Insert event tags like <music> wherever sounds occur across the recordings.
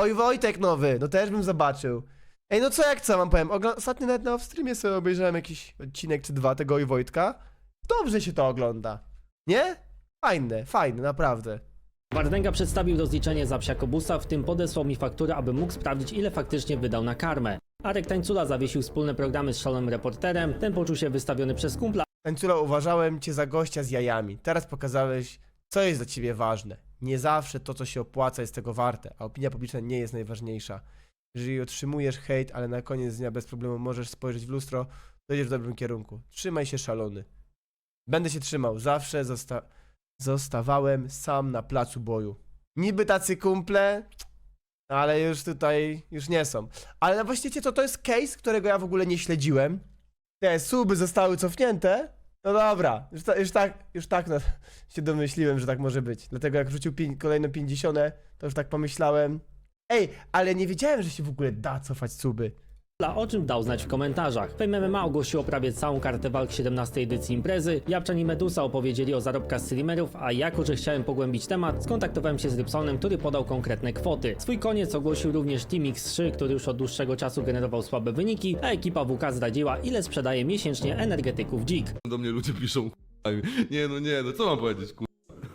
Oj, Wojtek nowy, no też bym zobaczył. Ej, no co jak co wam powiem? Ogl- Ostatnio nawet na streamie sobie obejrzałem jakiś odcinek czy dwa tego Oj Wojtka. Dobrze się to ogląda. Nie? Fajne, fajne, naprawdę. Wardęga przedstawił rozliczenie za psiakobusa, w tym podesłał mi fakturę, aby mógł sprawdzić ile faktycznie wydał na karmę. Arek Tańcula zawiesił wspólne programy z szalonym reporterem, ten poczuł się wystawiony przez kumpla, Tańcula, uważałem cię za gościa z jajami. Teraz pokazałeś, co jest dla ciebie ważne. Nie zawsze to, co się opłaca, jest tego warte, a opinia publiczna nie jest najważniejsza. Jeżeli otrzymujesz hejt, ale na koniec dnia bez problemu możesz spojrzeć w lustro, to idziesz w dobrym kierunku. Trzymaj się, szalony. Będę się trzymał. Zawsze zosta zostawałem sam na placu boju. Niby tacy kumple, ale już tutaj, już nie są. Ale no właśnie, wiecie co, to jest case, którego ja w ogóle nie śledziłem. Te suby zostały cofnięte. No dobra, już, już tak, już tak no, <laughs> się domyśliłem, że tak może być. Dlatego jak wrzucił pię- kolejną 50, to już tak pomyślałem. Ej, ale nie wiedziałem, że się w ogóle da cofać suby. O czym dał znać w komentarzach. Fame MMA ogłosiło prawie całą kartę walk 17 edycji imprezy, Japczan i Medusa opowiedzieli o zarobkach streamerów, a jako, że chciałem pogłębić temat, skontaktowałem się z Rybsonem, który podał konkretne kwoty. Swój koniec ogłosił również Team X3, który już od dłuższego czasu generował słabe wyniki, a ekipa WK zdradziła, ile sprzedaje miesięcznie energetyków dzik. Do mnie ludzie piszą, nie no nie, no co mam powiedzieć, k***a.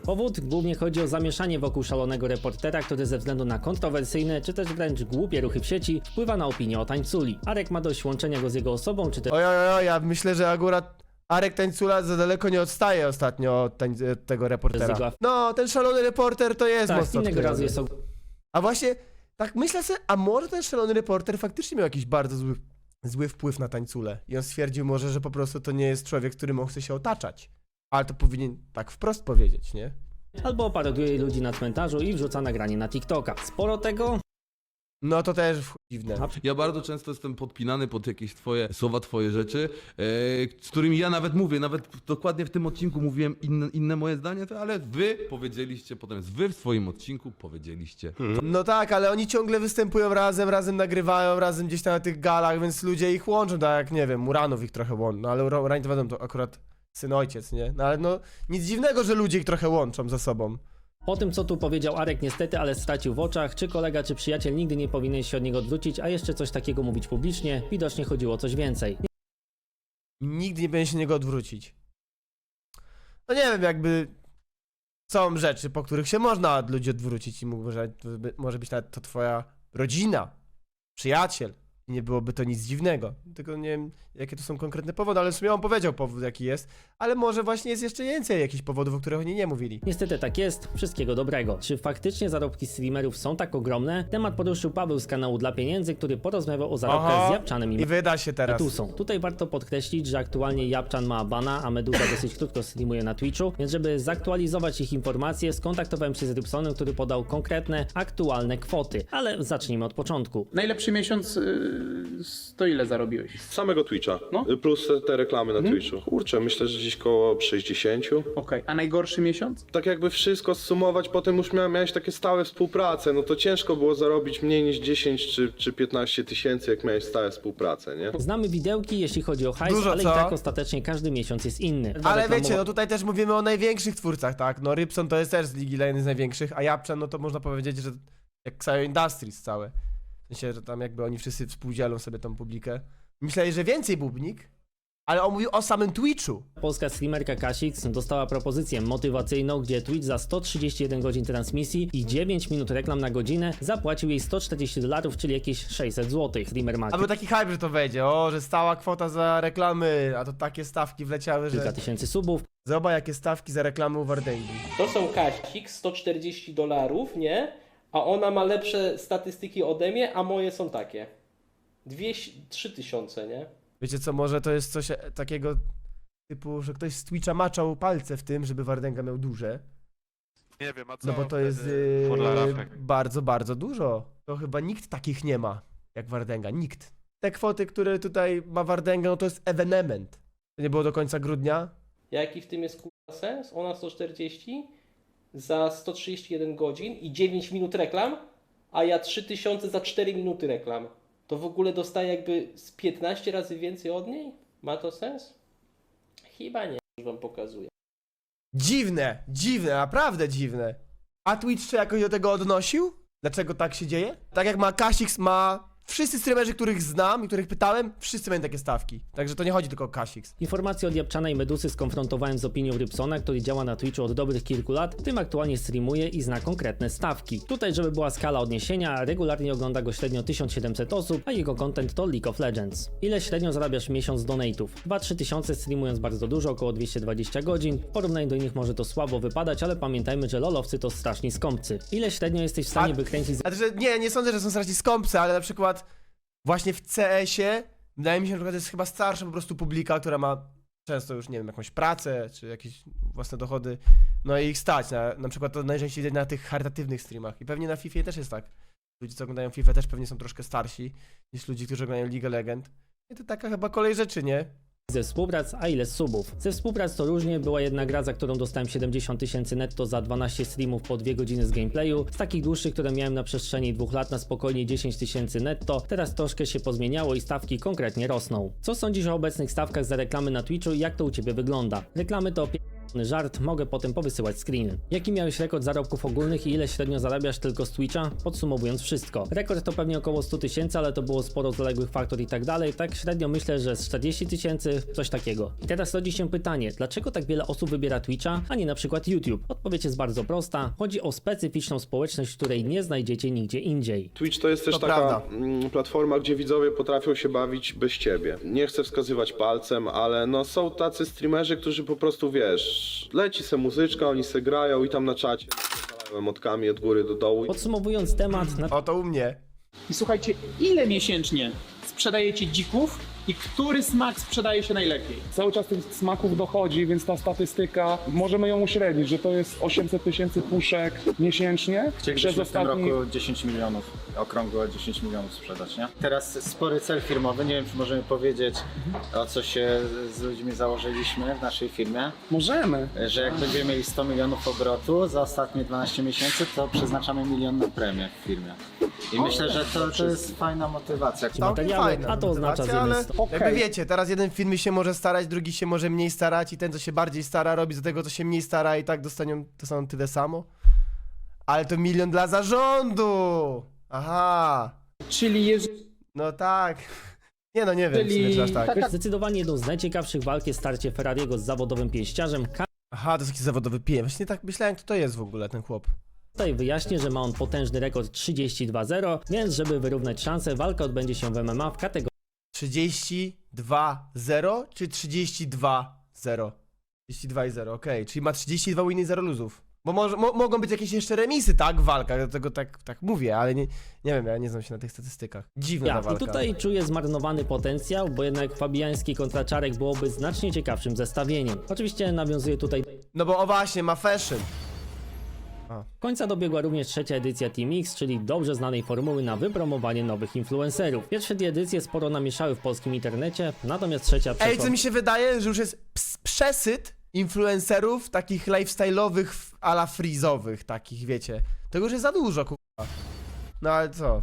Powód głównie chodzi o zamieszanie wokół szalonego reportera, który ze względu na kontrowersyjne czy też wręcz głupie ruchy w sieci wpływa na opinię o tańculi. Arek ma dość łączenia go z jego osobą, czy też Oj, oj, oj, ja myślę, że akurat Arek Tańcula za daleko nie odstaje ostatnio od, tań, od tego reportera. No, ten szalony reporter to jest tak, mocno innego razu jest A właśnie, tak myślę sobie, a może ten szalony reporter faktycznie miał jakiś bardzo zły, zły wpływ na tańcule. I on stwierdził może, że po prostu to nie jest człowiek, którym on chce się otaczać. Ale to powinien tak wprost powiedzieć, nie? albo paroduje ludzi na cmentarzu i wrzuca nagranie na TikToka. Sporo tego? No to też w chuj dziwne. Ja bardzo często jestem podpinany pod jakieś twoje słowa, twoje rzeczy, e, z którymi ja nawet mówię, nawet dokładnie w tym odcinku mówiłem inne, inne moje zdanie, to- ale wy powiedzieliście, potem jest wy w swoim odcinku powiedzieliście. No tak, ale oni ciągle występują razem, razem nagrywają, razem gdzieś tam na tych galach, więc ludzie ich łączą, tak jak, nie wiem, Muranów ich trochę łączy, no ale wiadomo, to akurat syn ojciec, nie? No ale no, nic dziwnego, że ludzie ich trochę łączą ze sobą. Po tym, co tu powiedział Arek, niestety, ale stracił w oczach, czy kolega, czy przyjaciel nigdy nie powinien się od niego odwrócić, a jeszcze coś takiego mówić publicznie, widocznie chodziło o coś więcej. Nigdy nie powinien się niego odwrócić. No nie wiem, jakby są rzeczy, po których się można od ludzi odwrócić i mógł, że może być nawet to twoja rodzina, przyjaciel. I nie byłoby to nic dziwnego. Tylko nie wiem, jakie to są konkretne powody, ale w sumie on powiedział powód, jaki jest. Ale może właśnie jest jeszcze więcej jakichś powodów, o których oni nie mówili. Niestety tak jest, wszystkiego dobrego. Czy faktycznie zarobki streamerów są tak ogromne? Temat poruszył Paweł z kanału Dla Pieniędzy, który porozmawiał o zarobkach Aha. z Japczanem i I wyda się teraz. Medusą. Tutaj warto podkreślić, że aktualnie Japczan ma bana, a Meduza dosyć krótko streamuje na Twitchu, więc żeby zaktualizować ich informacje, skontaktowałem się z Rybsonem, który podał konkretne, aktualne kwoty. Ale zacznijmy od początku. Najlepszy miesiąc y, to ile zarobiłeś? Z samego Twitcha. No. Plus te, te reklamy na Twitchu. Kurczę, myślę, że gdzieś koło 60. Okej, a najgorszy miesiąc? Tak jakby wszystko zsumować, potem już miałem, miałeś takie stałe współprace, no to ciężko było zarobić mniej niż 10 czy, czy 15 tysięcy, jak miałeś stałe współprace, nie? Znamy widełki, jeśli chodzi o hajs, Dużo, ale co? i tak ostatecznie każdy miesiąc jest inny. Ale Reklamowa- wiecie, no tutaj też mówimy o największych twórcach, tak? No Rybson to jest też z ligi jeden z największych, a Japczan, no to można powiedzieć, że jak Xayo Industries całe. W sensie, że tam jakby oni wszyscy współdzielą sobie tą publikę. Myśleli, że więcej Bubnik, ale on mówił o samym Twitchu. Polska streamerka Kasix dostała propozycję motywacyjną, gdzie Twitch za 131 godzin transmisji i 9 minut reklam na godzinę zapłacił jej 140 dolarów, czyli jakieś 600 zł. Streamer ma A był taki hype, że to wejdzie, o, że stała kwota za reklamy, a to takie stawki wleciały, kilka że... tysięcy subów. Zobacz, jakie stawki za reklamy u Wardęgi. To są Kasik, 140 dolarów, nie? A ona ma lepsze statystyki ode mnie, a moje są takie. 200, 3000, nie? Wiecie co, może to jest coś takiego typu, że ktoś z Twitcha maczał palce w tym, żeby Wardęga miał duże. Nie wiem, a co No bo to jest yy, bardzo, bardzo dużo. To chyba nikt takich nie ma, jak Wardęga. Nikt. Te kwoty, które tutaj ma Wardęga, no to jest ewenement. To nie było do końca grudnia? Jaki w tym jest kurwa sens? Ona 140 za 131 godzin i 9 minut reklam, a ja 3000 za 4 minuty reklam. To w ogóle dostaję jakby z 15 razy więcej od niej? Ma to sens? Chyba nie, już wam pokazuję. Dziwne, dziwne, naprawdę dziwne. A Twitch się jakoś do tego odnosił? Dlaczego tak się dzieje? Tak jak ma Kasix, ma... Wszyscy streamerzy, których znam i których pytałem, wszyscy mają takie stawki. Także to nie chodzi tylko o Kasix. Informacje od Japczana i Medusy skonfrontowałem z opinią Rybsona, który działa na Twitchu od dobrych kilku lat, tym aktualnie streamuje i zna konkretne stawki. Tutaj, żeby była skala odniesienia, regularnie ogląda go średnio 1700 osób, a jego content to League of Legends. Ile średnio zarabiasz w miesiąc z donate'ów? 2-3 tysiące streamując bardzo dużo, około 220 godzin. W porównaniu do nich może to słabo wypadać, ale pamiętajmy, że lolowcy to straszni skąpcy. Ile średnio jesteś w stanie A- wykręcić Znaczy, że nie, nie sądzę, że są strasznie skąpce, ale na przykład właśnie w CS-ie wydaje mi się, że przykład jest chyba starsza po prostu publika, która ma często już, nie wiem, jakąś pracę, czy jakieś własne dochody, no i ich stać. Na, na przykład to najczęściej widać na tych charytatywnych streamach. I pewnie na FIFA też jest tak. Ludzie, co oglądają FIFA też pewnie są troszkę starsi niż ludzie, którzy oglądają League of Legend. I to taka chyba kolej rzeczy, nie? Ze współprac, a ile z subów. Ze współprac to różnie, była jedna gra, za którą dostałem 70 tysięcy netto za 12 streamów po 2 godziny z gameplayu. Z takich dłuższych, które miałem na przestrzeni dwóch lat na spokojnie 10 tysięcy netto, teraz troszkę się pozmieniało i stawki konkretnie rosną. Co sądzisz o obecnych stawkach za reklamy na Twitchu i jak to u Ciebie wygląda? Reklamy to żart, mogę potem powysyłać screeny. Jaki miałeś rekord zarobków ogólnych i ile średnio zarabiasz tylko z Twitcha? Podsumowując wszystko. Rekord to pewnie około 100 tysięcy, ale to było sporo zaległych faktur i tak dalej. Tak średnio myślę, że z 40 tysięcy, coś takiego. I teraz rodzi się pytanie, dlaczego tak wiele osób wybiera Twitcha, a nie na przykład YouTube? Odpowiedź jest bardzo prosta. Chodzi o specyficzną społeczność, której nie znajdziecie nigdzie indziej. Twitch to jest też To taka prawda. mm, platforma, gdzie widzowie potrafią się bawić bez ciebie. Nie chcę wskazywać palcem, ale no są tacy streamerzy, którzy po prostu wiesz, leci se muzyczka, oni se grają i tam na czacie emotkami od góry do dołu. Podsumowując temat, na O, to u mnie. I słuchajcie, ile miesięcznie sprzedajecie dzików i który smak sprzedaje się najlepiej? Cały czas tych smaków dochodzi, więc ta statystyka, możemy ją uśrednić, że to jest 800 tysięcy puszek miesięcznie. Chcielibyśmy w tym roku 10 milionów, okrągło 10 milionów sprzedać, nie? Teraz spory cel firmowy, nie wiem czy możemy powiedzieć o co się z ludźmi założyliśmy w naszej firmie, Możemy. że jak będziemy mieli 100 milionów obrotu za ostatnie 12 miesięcy, to przeznaczamy milion na premię w firmie. I myślę, że to, to jest fajna motywacja. Całkiem materiały, fajna a to oznacza motywacja, ale Okej. jakby wiecie, teraz jeden film się może starać, drugi się może mniej starać i ten, co się bardziej stara, robi z tego, co się mniej stara i tak dostanią to samo tyle samo. Ale to milion dla zarządu! Aha! Czyli jeżeli No tak. Nie no, nie wiem, czy aż tak. taka Zdecydowanie jedną z najciekawszych walk jest starcie Ferrariego z zawodowym pięściarzem. Aha, to jest taki zawodowy pijem. Właśnie tak myślałem, kto to jest w ogóle ten chłop. Tutaj wyjaśnię, że ma on potężny rekord 32-0, więc żeby wyrównać szanse, walka odbędzie się w MMA w kategorii 32-0 czy 32-0? 32 i 0, okej. Czyli ma 32 winy i 0 luzów. Bo może, mo, mogą być jakieś jeszcze remisy, tak, w walkach, dlatego tak, tak mówię, ale nie, nie wiem, ja nie znam się na tych statystykach. Dziwna ta Ja. I walka. tutaj czuję zmarnowany potencjał, bo jednak Fabiański kontra Czarek byłoby znacznie ciekawszym zestawieniem. Oczywiście nawiązuje tutaj No bo o właśnie, ma fashion. Końca dobiegła również trzecia edycja Team X, czyli dobrze znanej formuły na wypromowanie nowych influencerów. Pierwsze dwie edycje sporo namieszały w polskim internecie, natomiast trzecia Ej, przeszła... co mi się wydaje, że już jest ps- przesyt influencerów takich lifestyle'owych, ala frizowych, takich, wiecie. Tego już jest za dużo, kurwa. No ale co?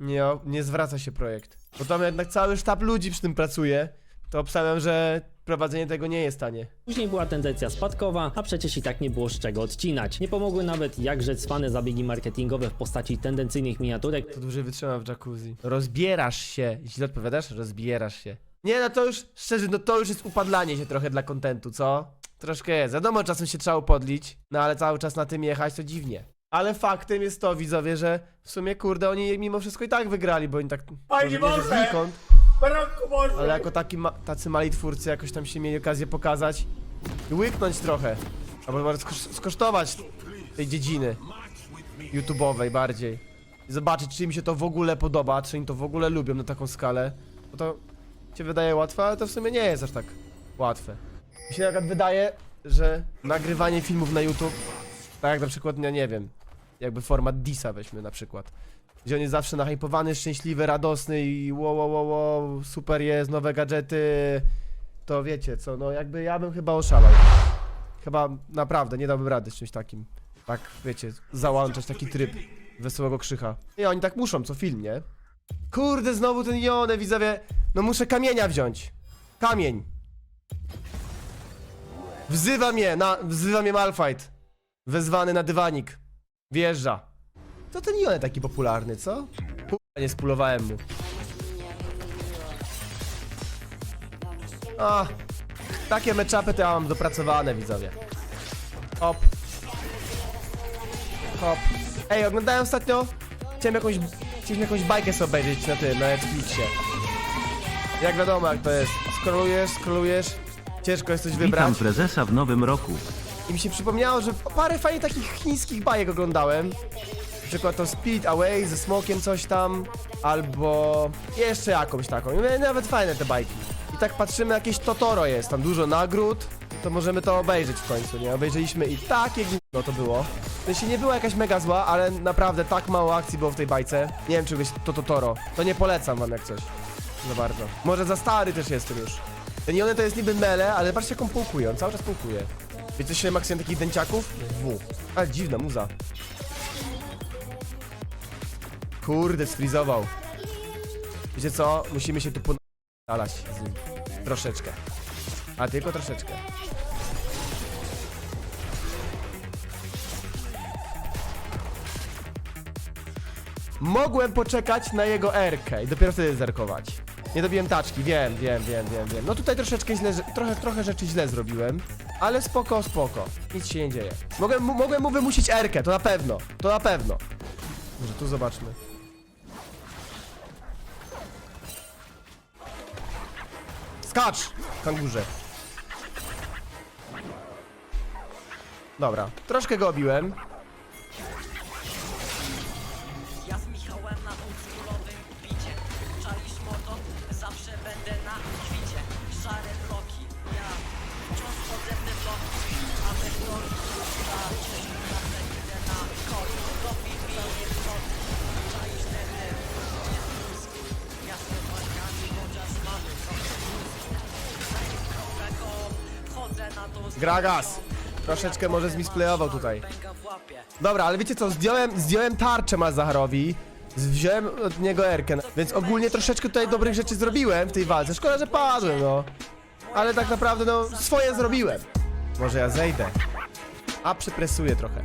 Nie, o- nie zwraca się projekt. Bo tam jednak cały sztab ludzi przy tym pracuje. To obstawiam, że prowadzenie tego nie jest tanie. Później była tendencja spadkowa, a przecież i tak nie było z czego odcinać. Nie pomogły nawet jakże cwane zabiegi marketingowe w postaci tendencyjnych miniaturek, To dłużej wytrzyma w jacuzzi. Rozbierasz się. Źle odpowiadasz? Rozbierasz się. Nie, no to już, szczerze, no to już jest upadlanie się trochę dla kontentu, co? Troszkę jest. Wiadomo, czasem się trzeba upodlić, no ale cały czas na tym jechać to dziwnie. Ale faktem jest to, widzowie, że w sumie, kurde, oni mimo wszystko i tak wygrali, bo oni tak... Panie może nie znikąd, ale jako taki ma tacy mali twórcy jakoś tam się mieli okazję pokazać i łyknąć trochę. Albo skosztować tej dziedziny YouTube'owej bardziej. I zobaczyć, czy im się to w ogóle podoba, czy oni to w ogóle lubią na taką skalę. Bo to się wydaje łatwe, ale to w sumie nie jest aż tak łatwe. Mi się na wydaje, że nagrywanie filmów na YouTube, tak jak na przykład, ja nie wiem, jakby format Disa weźmy na przykład. Gdzie on jest zawsze nahypowany, szczęśliwy, radosny i wow, wow, wow, wow, super jest, nowe gadżety. To wiecie co, no jakby ja bym chyba oszalał. Chyba naprawdę nie dałbym rady z czymś takim. Tak, wiecie, załączać taki tryb wesołego krzycha. I oni tak muszą, co film, nie? Kurde, znowu ten Jone, widzowie. No muszę kamienia wziąć. Kamień. Wzywa mnie, na, wzywa mnie Malfight. Wezwany na dywanik. Wjeżdża. To ten Jone taki popularny, co? Kurwa, nie spulowałem mu. A, takie meczapy to ja mam dopracowane, widzowie. Hop. Hop. Ej, oglądałem ostatnio... Chciałem jakąś... Chciałem jakąś bajkę sobie obejrzeć na tym, na Netflixie. Jak wiadomo, jak to jest. Scrollujesz, scrollujesz. Ciężko jest coś wybrać. Witam prezesa w nowym roku. I mi się przypomniało, że parę fajnych takich chińskich bajek oglądałem. Przykład to Spirit Away ze smokiem coś tam, albo jeszcze jakąś taką. I Nawet fajne te bajki. I tak patrzymy, jakieś Totoro jest, tam dużo nagród, to możemy to obejrzeć w końcu, nie? Obejrzeliśmy i takie gówno to było. W sensie nie była jakaś mega zła, ale naprawdę tak mało akcji było w tej bajce. Nie wiem, czy byś to Totoro. To nie polecam wam jak coś. Za bardzo. Może za stary też jestem już. Ten Jony to jest niby mele, ale patrzcie jak on półkuje, on cały czas półkuje. Wiecie, się maksymalnie takich dęciaków? W. Ale dziwna muza. Kurde, sfrizował. Wiecie co? Musimy się tu podalać z nim. Troszeczkę. A tylko troszeczkę. Mogłem poczekać na jego erkę i dopiero wtedy zerkować. Nie dobiłem taczki, wiem, wiem, wiem, wiem, wiem. No tutaj troszeczkę źle, trochę, trochę rzeczy źle zrobiłem, ale spoko, spoko. Nic się nie dzieje. Mogłem, mogłem mu wymusić erkę, to na pewno, to na pewno. Może tu zobaczmy. Skacz, kangurze. Dobra, troszkę go obiłem. Ja z Michałem na oldschoolowym bicie Czaisz moto? Zawsze będę na świcie Szare bloki, ja wciąż te bloki A we bloki, ja ciężko zawsze idę na kod Kopi bije w nocy Gragas. Troszeczkę może zmisplayował tutaj. Dobra, ale wiecie co, zdjąłem, zdjąłem tarczę Mazaharowi, wziąłem od niego Erkę, więc ogólnie troszeczkę tutaj dobrych rzeczy zrobiłem w tej walce. Szkoda, że padłem, no. Ale tak naprawdę, no, swoje zrobiłem. Może ja zejdę. A przypresuję trochę.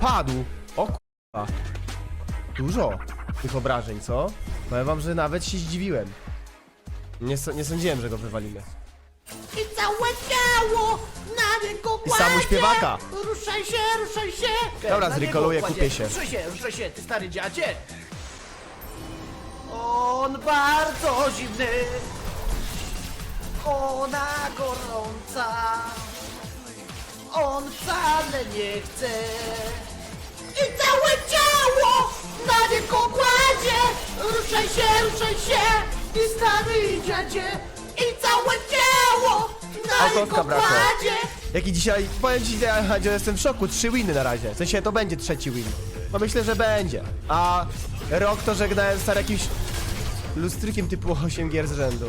Padł. O kurwa. Dużo tych obrażeń, co? Powiem wam, że nawet się zdziwiłem. Nie, so- nie sądziłem, że go wywalimy. I całe ciało na niego I samu śpiewaka. Ruszaj się, ruszaj się! Dobra, Na niego kupię kładzie. się. Ruszaj się, ruszaj się, ty stary dziadzie! On bardzo zimny, ona gorąca, on wcale nie chce. I całe ciało na niego kładzie! Ruszaj się, ruszaj się, ty stary dziadzie! I całe ciało na niego brakło. kładzie! Jaki dzisiaj, powiem ci, że że jestem w szoku, trzy winy na razie. W sensie to będzie trzeci win. No myślę, że będzie. A rok to żegnałem stary jakimś lustrykiem typu 8 gier z rzędu.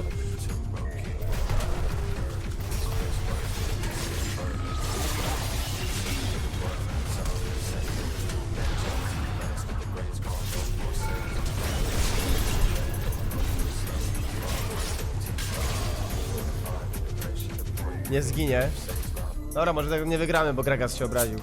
Nie zginie. Dobra, może tego nie wygramy, bo Gragas się obraził.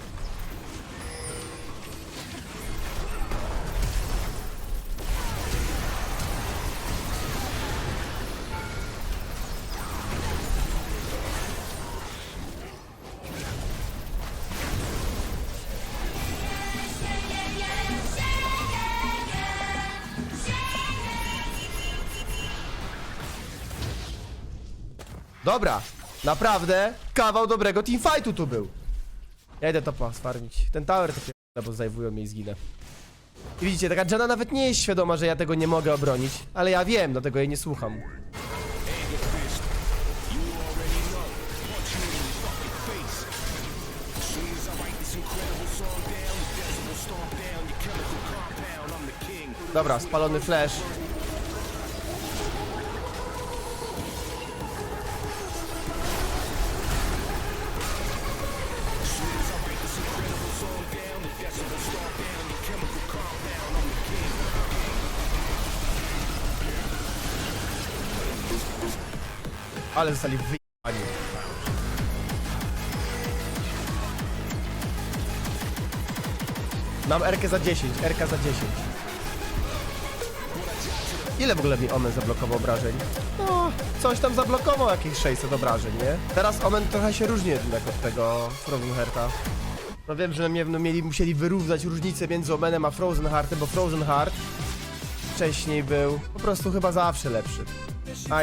Dobra, naprawdę kawał dobrego teamfightu tu był. Ja idę topa sfarmić. Ten tower to pierdolę, bo zajwują mnie i zginę. I widzicie, taka Jana nawet nie jest świadoma, że ja tego nie mogę obronić, ale ja wiem, dlatego jej nie słucham. Dobra, spalony flash. Ale zostali wyjebani. Mam RK za 10, RK za 10. Ile w ogóle mi Omen zablokował obrażeń? No, coś tam zablokował, jakieś 600 obrażeń, nie? Teraz Omen trochę się różni jednak od tego Frozen Hearta. No wiem, że mnie no, mieli, musieli wyrównać różnicę między Omenem a Frozen Heartem, bo Frozen Heart wcześniej był po prostu chyba zawsze lepszy.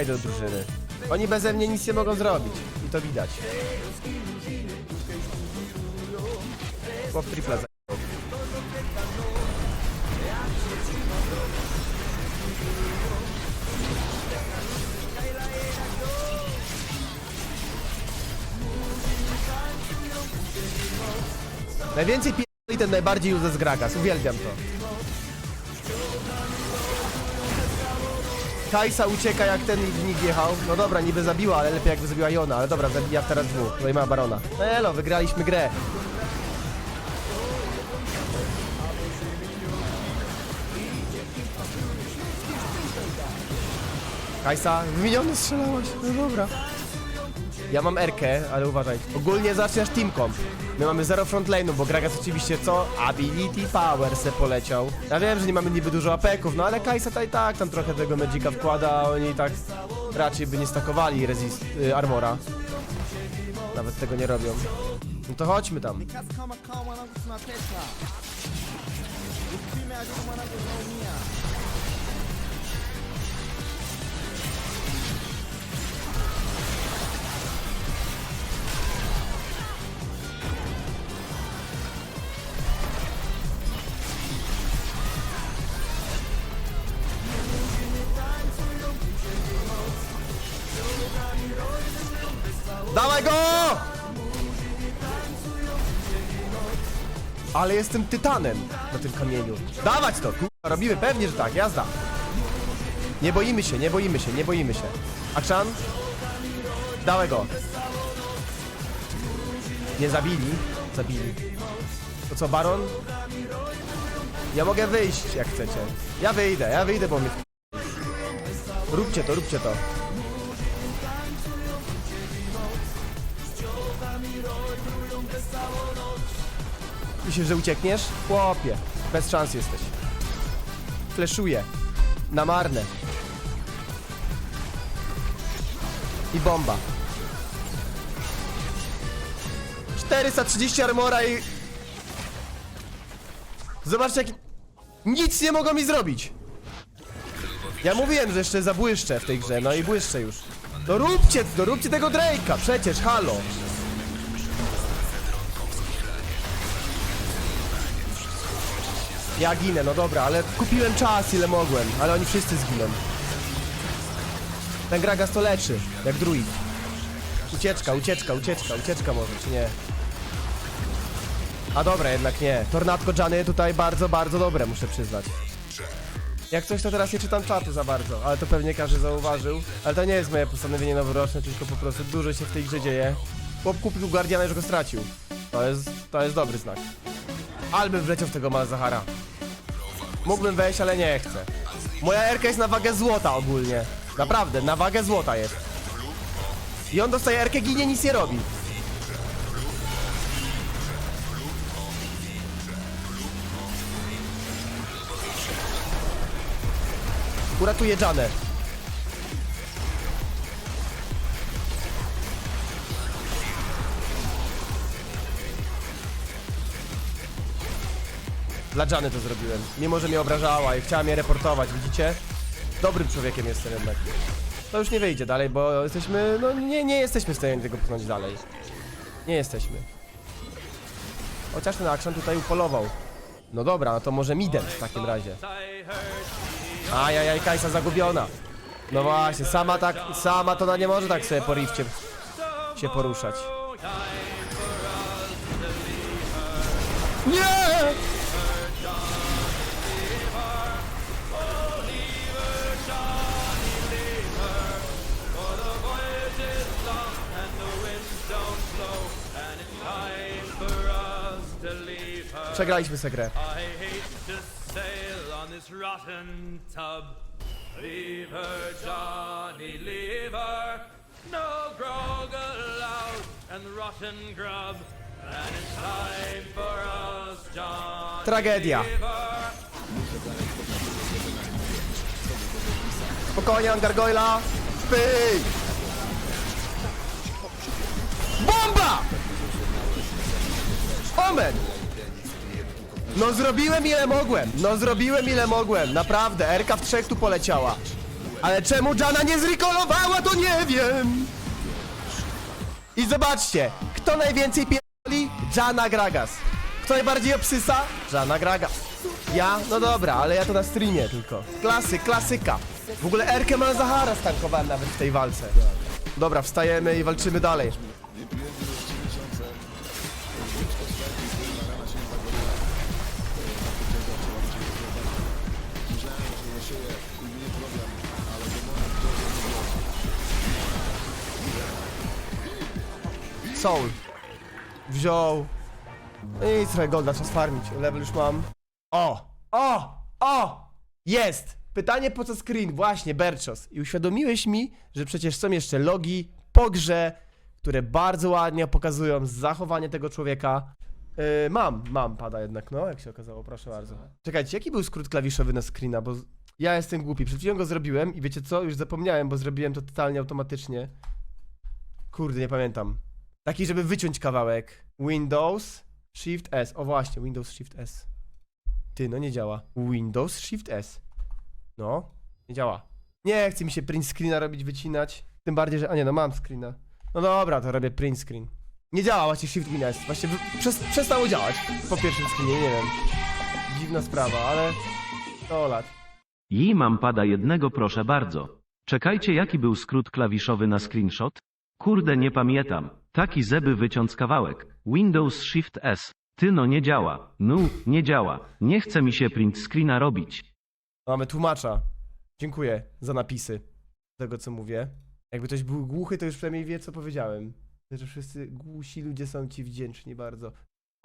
Do drużyny. Oni beze mnie nic nie mogą zrobić. I to widać. Chłop triple za... Najwięcej i ten najbardziej uses Gragas. Uwielbiam to. Kajsa ucieka jak ten w nich jechał. No dobra, niby zabiła, ale lepiej jakby zabiła Jona. Ale dobra, zabija teraz dwóch. No i ma Barona. No elo, wygraliśmy grę. Kajsa, wymieniony strzelałaś. No dobra. Ja mam Erkę, ale uważaj. Ogólnie zaczniesz team comp. My mamy zero frontlane'u, bo Gragas oczywiście co? Ability Power se poleciał. Ja wiem, że nie mamy niby dużo apeków, no ale Kajsa to i tak tam trochę tego Magica wkłada, a oni tak raczej by nie stakowali resist, y, armora. Nawet tego nie robią. No to chodźmy tam. Ale jestem tytanem na tym kamieniu. Dawać to, kurwa, robimy, pewnie, że tak, jazda. Nie boimy się, nie boimy się, nie boimy się. Akshan? Dawaj go. Nie zabili? Zabili. To co, Baron? Ja mogę wyjść, jak chcecie. Ja wyjdę, ja wyjdę, bo mnie... Róbcie to, róbcie to. Myślisz, że uciekniesz? Chłopie, bez szans jesteś. Fleszuję. Na marne. I bomba. 430 armora i... Zobaczcie jaki... Nic nie mogą mi zrobić! Ja mówiłem, że jeszcze zabłyszczę w tej grze, no i błyszczę już. No róbcie, no róbcie tego Drake'a, przecież, halo! Ja ginę, no dobra, ale kupiłem czas ile mogłem, ale oni wszyscy zginą. Ten Gragas to leczy, jak druid. Ucieczka, ucieczka, ucieczka, ucieczka może, czy nie? A dobra, jednak nie. Tornadko Johnny tutaj bardzo, bardzo dobre, muszę przyznać. Jak coś, to teraz nie czytam czatu za bardzo, ale to pewnie każdy zauważył. Ale to nie jest moje postanowienie noworoczne, tylko po prostu dużo się w tej grze dzieje. Chłop kupił Guardiana, już go stracił. To jest, to jest dobry znak. Albym wleciał w tego Malzahara. Mógłbym wejść, ale nie chcę. Moja Erka jest na wagę złota ogólnie. Naprawdę, na wagę złota jest. I on dostaje Erkę, ginie, nic nie robi. Uratuje Janę. Dla Jany to zrobiłem. Mimo, że mnie obrażała i chciała mnie reportować, widzicie? Dobrym człowiekiem jestem jednak. To już nie wyjdzie dalej, bo jesteśmy, no nie, nie jesteśmy w stanie tego pchnąć dalej. Nie jesteśmy. Chociaż ten Action tutaj upolował. No dobra, no to może midem w takim razie. Ajajaj, Kajsa zagubiona. No właśnie, sama tak, sama to ona nie może tak sobie po rifcie się poruszać. Nie! For us, John. Tragedia. Spokojnie, gargoyla. Pyj! Bomba! Omen! No zrobiłem ile mogłem, no zrobiłem ile mogłem, naprawdę, Erka w trzech tu poleciała. Ale czemu Jana nie zrekolowała, to nie wiem. I zobaczcie, kto najwięcej pierdoli? Jana Gragas. Kto najbardziej obsysa? Jana Gragas. Ja? No dobra, ale ja to na streamie tylko. Klasy, klasyka. W ogóle Erkę Malzahara stankowałem nawet w tej walce. Dobra, wstajemy i walczymy dalej. Soul. Wziął. I trochę golda czas farmić. Level już mam. O! O! O! Jest! Pytanie po co screen? Właśnie, Berczos. I uświadomiłeś mi, że przecież są jeszcze logi po grze, które bardzo ładnie pokazują zachowanie tego człowieka. Yy, mam, mam pada jednak, no, jak się okazało, proszę bardzo. Czekajcie, jaki był skrót klawiszowy na screena, bo ja jestem głupi. Przed chwilą go zrobiłem i wiecie co? Już zapomniałem, bo zrobiłem to totalnie automatycznie. Kurde, nie pamiętam. Taki, żeby wyciąć kawałek. Windows, Shift S. O właśnie, Windows Shift S. Ty, no nie działa. Windows Shift S. No, nie działa. Nie chce mi się print screena robić, wycinać. Tym bardziej, że. A nie, no mam screena. No dobra, to robię print screen. Nie działa właśnie Shift Win S. Właśnie. Przes przestało działać po pierwszym screenie, nie wiem. Dziwna sprawa, ale. 100 lat. I mam pada jednego proszę bardzo. Czekajcie jaki był skrót klawiszowy na screenshot? Kurde nie pamiętam. Taki zeby wyciąc kawałek. Windows Shift S. Ty no nie działa. No, nie działa. Nie chce mi się print screena robić. Mamy tłumacza. Dziękuję za napisy tego, co mówię. Jakby ktoś był głuchy, to już przynajmniej wie, co powiedziałem. Że wszyscy głusi ludzie są ci wdzięczni bardzo.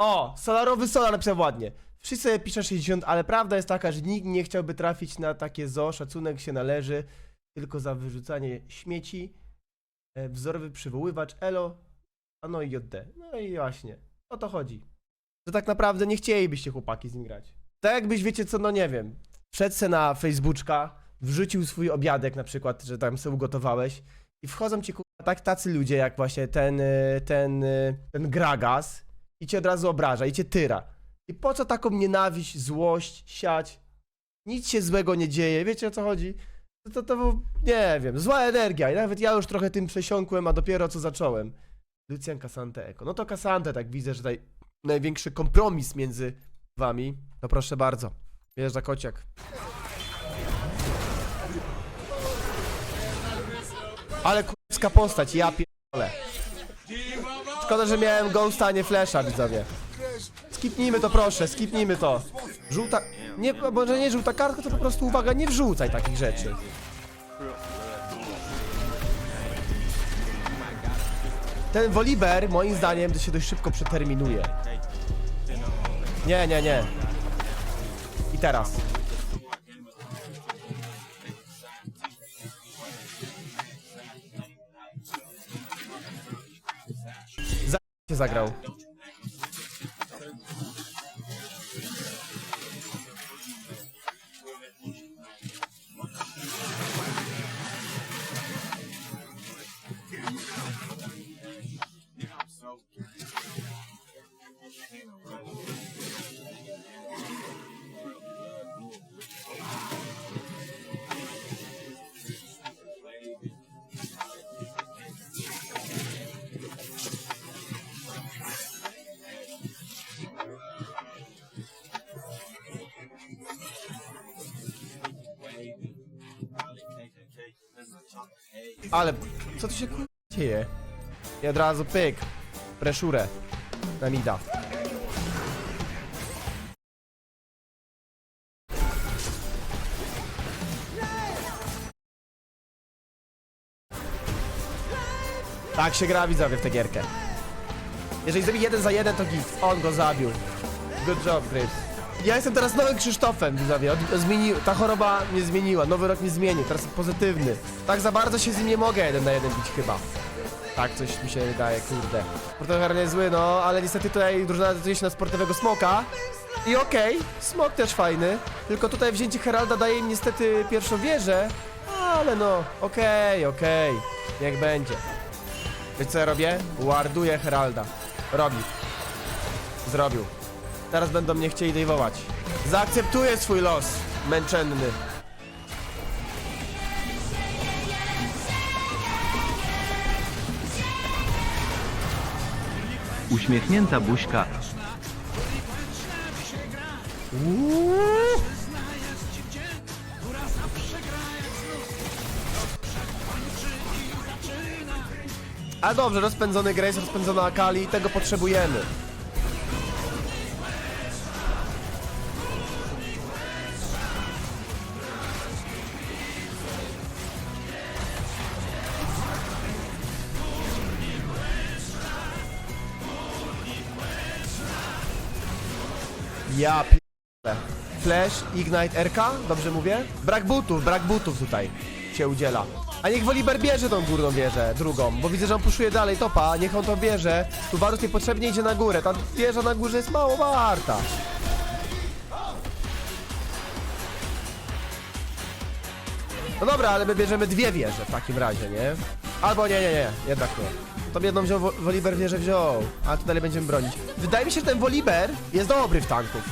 O! Solarowy solar napisał ładnie. Wszyscy sobie pisze 60, ale prawda jest taka, że nikt nie chciałby trafić na takie zo. Szacunek się należy tylko za wyrzucanie śmieci. E, Wzorowy przywoływacz Elo, a no i JD. No i właśnie. O to chodzi. Że tak naprawdę nie chcielibyście chłopaki z nim grać. Tak jakbyś, wiecie co, no nie wiem, wszedł se na Facebooka, wrzucił swój obiadek na przykład, że tam sobie ugotowałeś i wchodzą ci kurwa tak tacy ludzie jak właśnie ten, y, ten, y, ten Gragas i cię od razu obraża i cię tyra. I po co taką nienawiść, złość siać? Nic się złego nie dzieje, wiecie o co chodzi? To, to, to nie wiem, zła energia i nawet ja już trochę tym przesiąkłem, a dopiero co zacząłem. Lucian Casante Eko. No to Casante, tak widzę, że tutaj największy kompromis między wami. No proszę bardzo. Wjeżdża kociak. Ale kurska postać, ja pierdolę. Szkoda, że miałem ghosta, a nie flasha, widzowie. Skipnijmy to proszę, skipnijmy to. Żółta... Nie, może nie żółta kartka, to po prostu uwaga, nie wrzucaj takich rzeczy. Ten Woliber, moim zdaniem, to się dość szybko przeterminuje. Nie, nie, nie. I teraz. Za się zagrał. Ale co tu się kur... dzieje? I od razu pyk. Preszurę. Na mida. Tak się gra widzowie w tę gierkę. Jeżeli zrobi jeden za jeden to git. On go zabił. Good job, Gryps. Ja jestem teraz nowym Krzysztofem, widzowie. Od- Zmieni... Ta choroba mnie zmieniła, nowy rok mnie zmienił, teraz pozytywny. Tak za bardzo się z nim nie mogę jeden na jeden bić chyba. Tak, coś mi się wydaje, kurde. Portogar nie zły, no, ale niestety tutaj drużyna decyduje się na sportowego smoka. I okej, smok też fajny, tylko tutaj wzięcie Heralda daje im niestety pierwszą wieżę, ale no, okej, okej, niech będzie. Wiecie co ja robię? Warduję Heralda. Robi. Zrobił. Teraz będą mnie chcieli dejwować. Zaakceptuję swój los, męczenny. Uśmiechnięta buźka. A dobrze, rozpędzony Grace, rozpędzona Akali, tego potrzebujemy. Ja p... Flash, Ignite, RK? Dobrze mówię? Brak butów, brak butów tutaj się udziela. A niech Woliber bierze tą górną wieżę, drugą, bo widzę, że on puszuje dalej topa, niech on to bierze. Tu Varus niepotrzebnie idzie na górę, ta wieża na górze jest mało warta. No dobra, ale my bierzemy dwie wieże w takim razie, nie? Albo nie, nie, nie, jednak nie. Tą jedną wziął, Wo- Woliber wieżę wziął, a tu dalej będziemy bronić. Wydaje mi się, że ten Woliber jest dobry w tanków.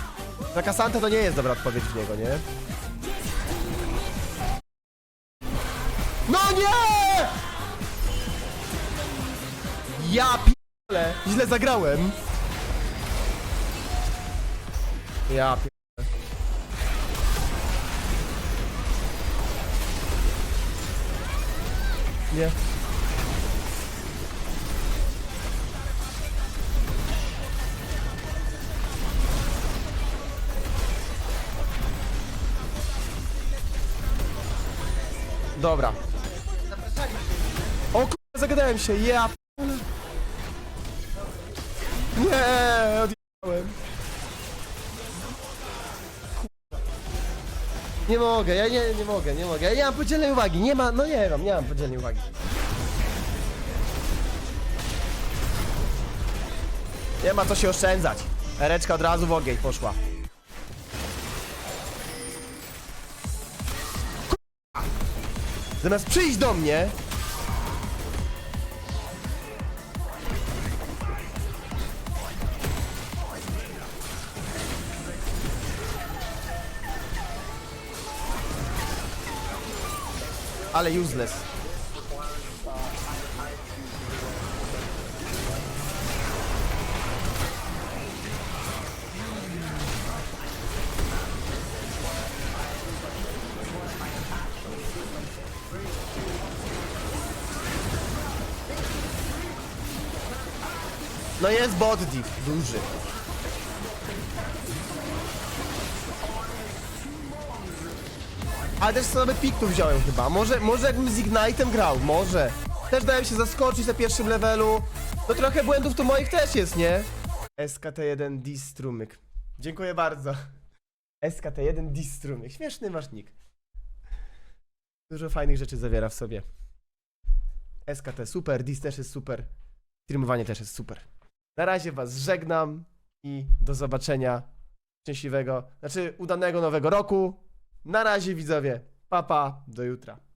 Za Kasantę to nie jest dobra odpowiedź w niego, nie? No nie! Ja p***le, źle zagrałem. Ja p***le. Nie. Dobra. O k***a, zagadałem się, ja p- Nie, odjechałem. Nie mogę, ja nie, nie mogę, nie mogę. Ja nie mam podzielnej uwagi, nie ma, no nie mam, nie mam podzielnej uwagi. Nie ma co się oszczędzać. Ereczka od razu w ogień poszła. Zamiast przyjść do mnie, ale useless. No jest bot div, duży. Ale też sobie piktów wziąłem chyba. Może, może jakbym z Ignite'em grał, może. Też dałem się zaskoczyć na pierwszym levelu. No trochę błędów tu moich też jest, nie? SKT1 Distrumyk. Dziękuję bardzo. SKT1 Distrumyk. Śmieszny masz nick. Dużo fajnych rzeczy zawiera w sobie. SKT super, Dis też jest super. Streamowanie też jest super. Na razie was żegnam i do zobaczenia. Szczęśliwego, znaczy udanego nowego roku. Na razie widzowie. Papa, pa, do jutra.